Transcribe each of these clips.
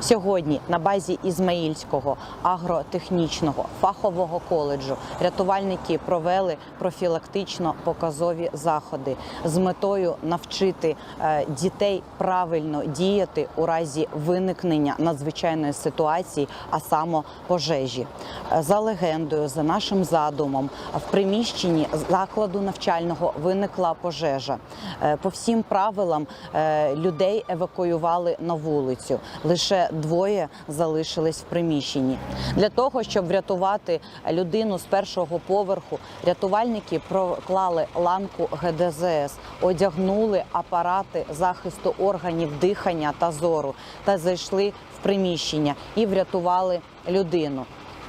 Сьогодні на базі Ізмаїльського агротехнічного фахового коледжу рятувальники провели профілактично-показові заходи з метою навчити е, дітей правильно діяти у разі виникнення надзвичайної ситуації, а саме пожежі. Е, За легендою, за нашим задумом, в приміщенні закладу навчального виникла пожежа. Е, По всім правилам людей евакуювали на вулицю. Лише двоє залишились в приміщенні. Для того, щоб врятувати людину з першого поверху, рятувальники проклали ланку ГДЗС, одягнули апарати захисту органів дихання та зору та зайшли в приміщення і врятували людину.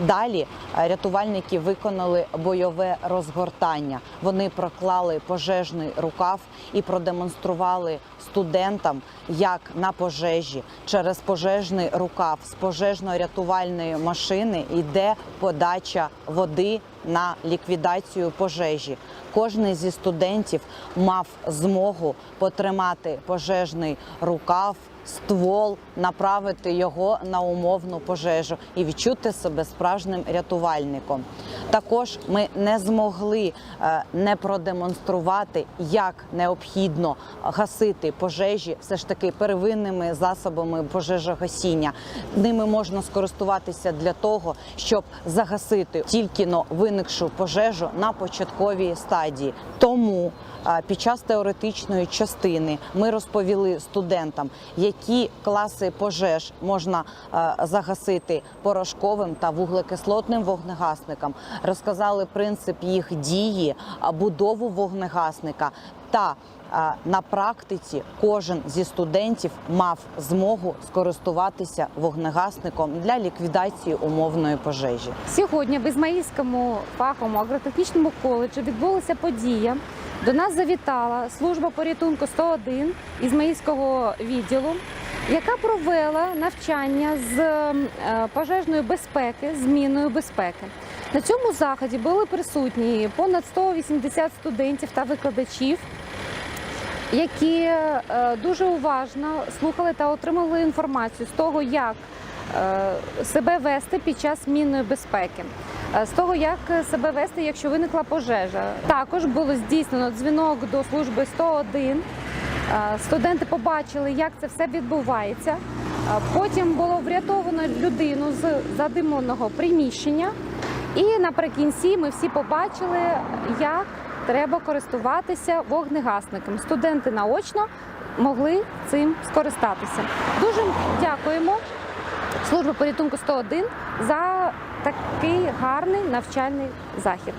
Далі е, рятувальники виконали бойове розгортання. Вони проклали пожежний рукав і продемонстрували студентам, як на пожежі через пожежний рукав з пожежно-рятувальної машини йде подача води на ліквідацію пожежі. Кожний зі студентів мав змогу потримати пожежний рукав, ствол, направити його на умовну пожежу і відчути себе справжнім рятувальником. Також ми не змогли е, не продемонструвати, як необхідно гасити пожежі, все ж таки первинними засобами пожежогасіння. Ними можна скористуватися для того, щоб загасити тільки но виникшу пожежу на початковій стадії. Тому під час теоретичної частини ми розповіли студентам, які класи пожеж можна е, загасити порошковим та вуглекислотним вогнегасникам. Розказали принцип їх дії, будову вогнегасника та на практиці кожен зі студентів мав змогу скористуватися вогнегасником для ліквідації умовної пожежі. Сьогодні в Ізмаїльському фаховому агротехнічному коледжі відбулася подія. До нас завітала служба порятунку 101 Ізмаїльського відділу, яка провела навчання з е, пожежної безпеки, зміною безпеки. На цьому заході були присутні понад 180 студентів та викладачів, які е, дуже уважно слухали та отримали інформацію з того, як е, себе вести під час мінної безпеки, з того, як себе вести, якщо виникла пожежа. Також було здійснено дзвінок до служби 101. Е, Студенти побачили, як це все відбувається. Е, Потім було врятовано людину з задимленого приміщення. І наприкінці ми всі побачили, як треба користуватися вогнегасником. Студенти наочно могли цим скористатися. Дуже дякуємо службі порятунку 101 за такий гарний навчальний захід.